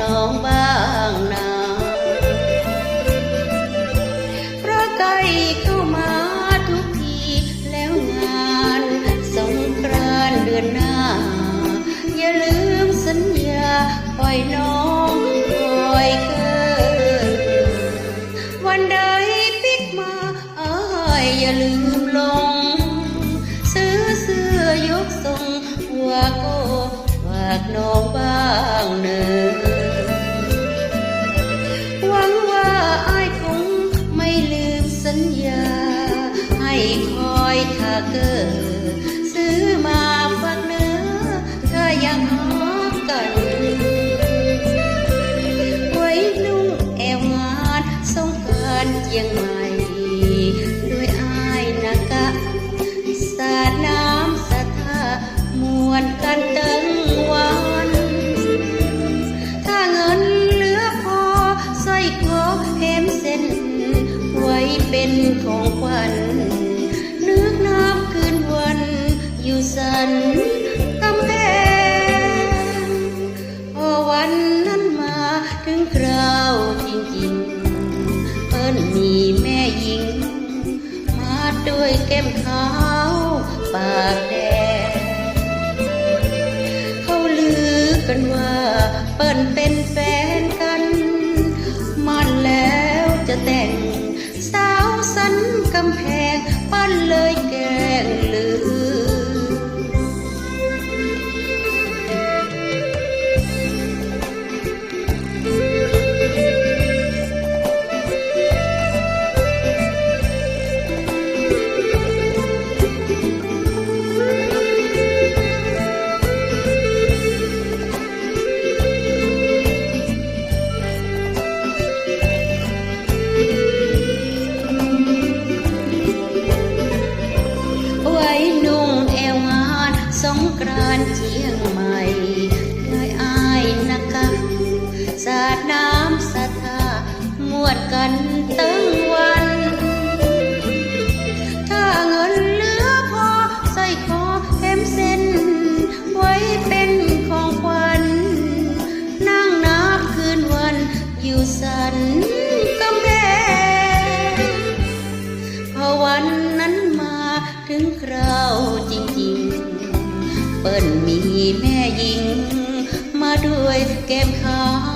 น้องบ้างนาเพราะใกล้เข้ามาทุกทีแล้วงานสงกรานเดือนหน้า อย่าลืมสัญญาปล่อยน้องคอยเกินวันใดปิกมาเอ้ยอย่าลืมลง ซื้อเสื้อยกทรงหัวโกฝากน้องบ้างเนอ เป็นของขวัญนึกน้ำคืนวันอยู่สันกำแพงพอวันนั้นมาถึงคราวจริงๆเพิ่นมีแม่หญิง มาด้วยแก้มขาวปากแดงเขาลือกันว่าเปิ้นเป็นแฟำแพงปั้นเลยแกงเหลือ สาดน้ำสะทามวดกันตั้งวัน ถ้าเงินเหลือพอใส่คอเห็มเส้น ไว้เป็นของขวัญนั่งนับคืนวันอยู่สันกำแพงพอวันนั้นมาถึงคราวจริงๆ เปิ้นมีแม่หญิง มาด้วยแก้มขาว